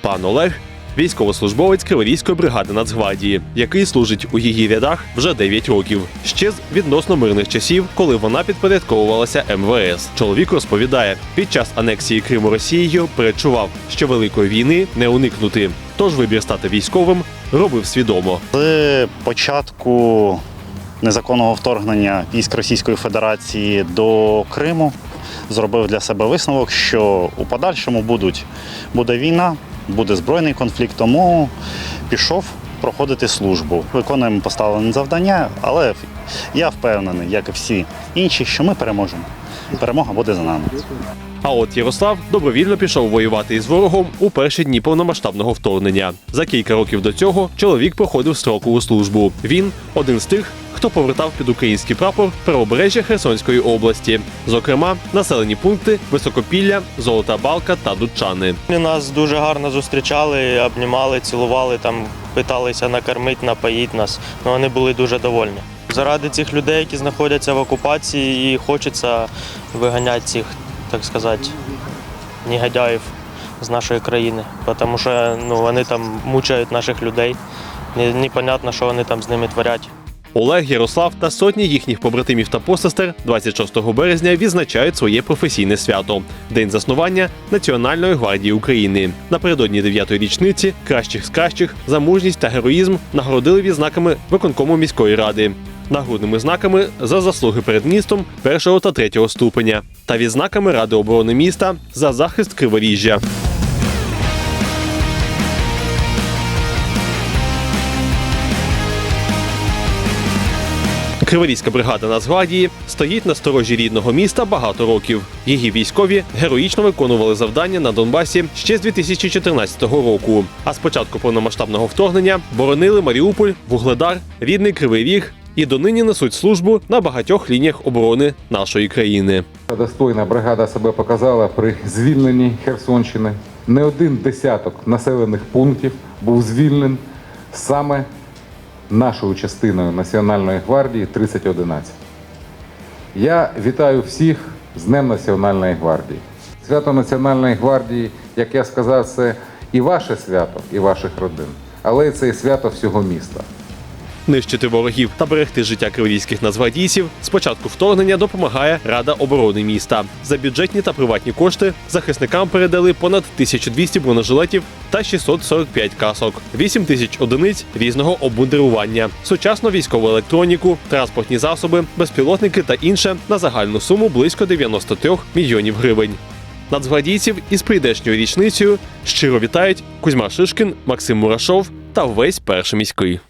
Пан Олег військовослужбовець Криворізької бригади Нацгвардії, який служить у її рядах вже 9 років. Ще з відносно мирних часів, коли вона підпорядковувалася МВС. Чоловік розповідає, під час анексії Криму Росією перечував, що великої війни не уникнути. Тож вибір стати військовим робив свідомо. З початку незаконного вторгнення військ Російської Федерації до Криму зробив для себе висновок, що у подальшому будуть, буде війна, буде збройний конфлікт, тому пішов проходити службу. Виконуємо поставлене завдання, але я впевнений, як і всі інші, що ми переможемо. Перемога буде за нами. А от Ярослав добровільно пішов воювати із ворогом у перші дні повномасштабного вторгнення. За кілька років до цього чоловік проходив строкову службу. Він один з тих, хто повертав під український прапор правобережжя Херсонської області, зокрема населені пункти Високопілля, Золота Балка та Дудчани. Нас дуже гарно зустрічали, обнімали, цілували, там питалися накормити, напоїти нас. Ну, вони були дуже довольні. Заради цих людей, які знаходяться в окупації, і хочеться виганяти цих, так сказати, негодяїв з нашої країни. Тому що ну, вони там мучають наших людей. Не- Непонятно, що вони там з ними творять. Олег, Ярослав та сотні їхніх побратимів та посестер 26 березня відзначають своє професійне свято День заснування Національної гвардії України. Напередодні 9-ї річниці кращих з кращих за мужність та героїзм нагородили відзнаками виконкому міської ради. Нагрудними знаками за заслуги перед містом першого та третього ступеня та відзнаками Ради оборони міста за захист Криворіжжя. Криворізька бригада Нацгвардії стоїть на сторожі рідного міста багато років. Її військові героїчно виконували завдання на Донбасі ще з 2014 року. А з початку повномасштабного вторгнення боронили Маріуполь, Вугледар, рідний Кривий Ріг і донині несуть службу на багатьох лініях оборони нашої країни. Достойна бригада себе показала при звільненні Херсонщини. Не один десяток населених пунктів був звільнений саме нашою частиною Національної гвардії 3011. Я вітаю всіх з Днем Національної гвардії. Свято Національної гвардії, як я сказав, це і ваше свято, і ваших родин, але це і свято всього міста. Нищити ворогів та берегти життя кривійських нацгвардійців з початку вторгнення допомагає Рада оборони міста. За бюджетні та приватні кошти захисникам передали понад 1200 бронежилетів та 645 касок, 8 тисяч одиниць різного обмундирування, сучасну військову електроніку, транспортні засоби, безпілотники та інше на загальну суму близько 93 мільйонів гривень. Нацгвардійців із прийдешньою річницею щиро вітають Кузьма Шишкін, Максим Мурашов та весь перший міський.